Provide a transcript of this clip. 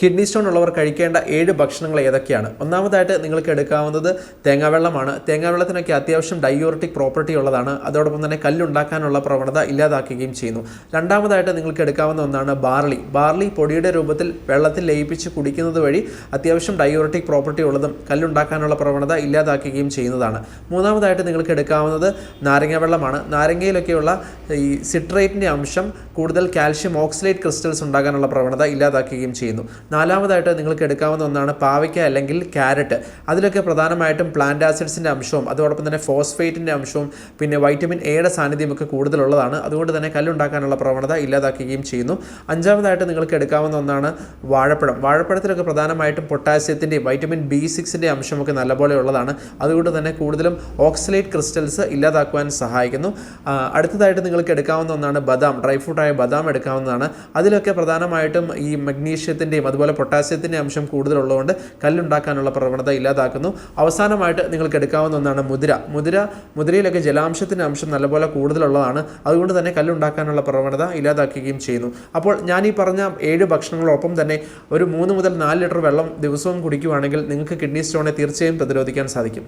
Kidney stone ഉള്ളവർ കഴിക്കേണ്ട ഏഴ് ഭക്ഷണങ്ങൾ ഏതൊക്കെയാണ്? ഒന്നാമതായിട്ട് നിങ്ങൾക്ക് എടുക്കാവുന്നത് തേങ്ങാവെള്ളമാണ്. തേങ്ങാവെള്ളത്തിനൊക്കെ അത്യാവശ്യം ഡയോറിറ്റിക് പ്രോപ്പർട്ടി ഉള്ളതാണ്. അതോടൊപ്പം തന്നെ കല്ലുണ്ടാക്കാനുള്ള പ്രവണത ഇല്ലാതാക്കുകയും ചെയ്യുന്നു. രണ്ടാമതായിട്ട് നിങ്ങൾക്ക് എടുക്കാവുന്ന ഒന്നാണ് ബാർലി. ബാർലി പൊടിയുടെ രൂപത്തിൽ വെള്ളത്തിൽ ലയിപ്പിച്ച് കുടിക്കുന്നത് വഴി അത്യാവശ്യം ഡയോറിറ്റിക് പ്രോപ്പർട്ടി ഉള്ളതും കല്ലുണ്ടാക്കാനുള്ള പ്രവണത ഇല്ലാതാക്കുകയും ചെയ്യുന്നതാണ്. മൂന്നാമതായിട്ട് നിങ്ങൾക്ക് എടുക്കാവുന്നത് നാരങ്ങ വെള്ളമാണ്. നാരങ്ങയിലൊക്കെയുള്ള ഈ സിട്രേറ്റിന്റെ അംശം കൂടുതൽ കാൽഷ്യം ഓക്സിലേറ്റ് ക്രിസ്റ്റൽസ് ഉണ്ടാകാനുള്ള പ്രവണത ഇല്ലാതാക്കുകയും ചെയ്യുന്നു. നാലാമതായിട്ട് നിങ്ങൾക്ക് എടുക്കാവുന്ന ഒന്നാണ് പാവയ്ക്ക അല്ലെങ്കിൽ ക്യാരറ്റ്. അതിലൊക്കെ പ്രധാനമായിട്ടും പ്ലാന്റ് ആസിഡ്സിന്റെ അംശവും അതോടൊപ്പം തന്നെ ഫോസ്ഫേറ്റിന്റെ അംശവും പിന്നെ വൈറ്റമിൻ എയുടെ സാന്നിധ്യമൊക്കെ കൂടുതലുള്ളതാണ്. അതുകൊണ്ട് തന്നെ കല്ലുണ്ടാക്കാനുള്ള പ്രവണത ഇല്ലാതാക്കുകയും ചെയ്യുന്നു. അഞ്ചാമതായിട്ട് നിങ്ങൾക്ക് എടുക്കാവുന്ന ഒന്നാണ് വാഴപ്പഴം. വാഴപ്പഴത്തിലൊക്കെ പ്രധാനമായിട്ടും പൊട്ടാസ്യത്തിന്റെയും വൈറ്റമിൻ ബി സിക്സിന്റെ അംശമൊക്കെ നല്ലപോലെ ഉള്ളതാണ്. അതുകൊണ്ട് തന്നെ കൂടുതലും ഓക്സലേറ്റ് ക്രിസ്റ്റൽസ് ഇല്ലാതാക്കുവാൻ സഹായിക്കുന്നു. അടുത്തതായിട്ട് നിങ്ങൾക്ക് എടുക്കാവുന്ന ഒന്നാണ് ബദാം. ഡ്രൈ ഫ്രൂട്ടായ ബദാം എടുക്കാവുന്നതാണ്. അതിലൊക്കെ പ്രധാനമായിട്ടും ഈ മഗ്നീഷ്യത്തിന്റെയും അതുപോലെ പൊട്ടാസ്യത്തിന്റെ അംശം കൂടുതലുള്ളതുകൊണ്ട് കല്ലുണ്ടാക്കാനുള്ള പ്രവണത ഇല്ലാതാക്കുന്നു. അവസാനമായിട്ട് നിങ്ങൾക്ക് എടുക്കാവുന്ന ഒന്നാണ് മുതിര. മുതിര മുതിരയിലൊക്കെ ജലാംശത്തിന്റെ അംശം നല്ലപോലെ കൂടുതലുള്ളതാണ്. അതുകൊണ്ട് തന്നെ കല്ലുണ്ടാക്കാനുള്ള പ്രവണത ഇല്ലാതാക്കുകയും ചെയ്യുന്നു. അപ്പോൾ ഞാൻ ഈ പറഞ്ഞ ഏഴ് ഭക്ഷണങ്ങളോടൊപ്പം തന്നെ ഒരു മൂന്ന് മുതൽ നാല് ലിറ്റർ വെള്ളം ദിവസവും കുടിക്കുകയാണെങ്കിൽ നിങ്ങൾക്ക് കിഡ്നി സ്റ്റോണെ തീർച്ചയായും പ്രതിരോധിക്കാൻ സാധിക്കും.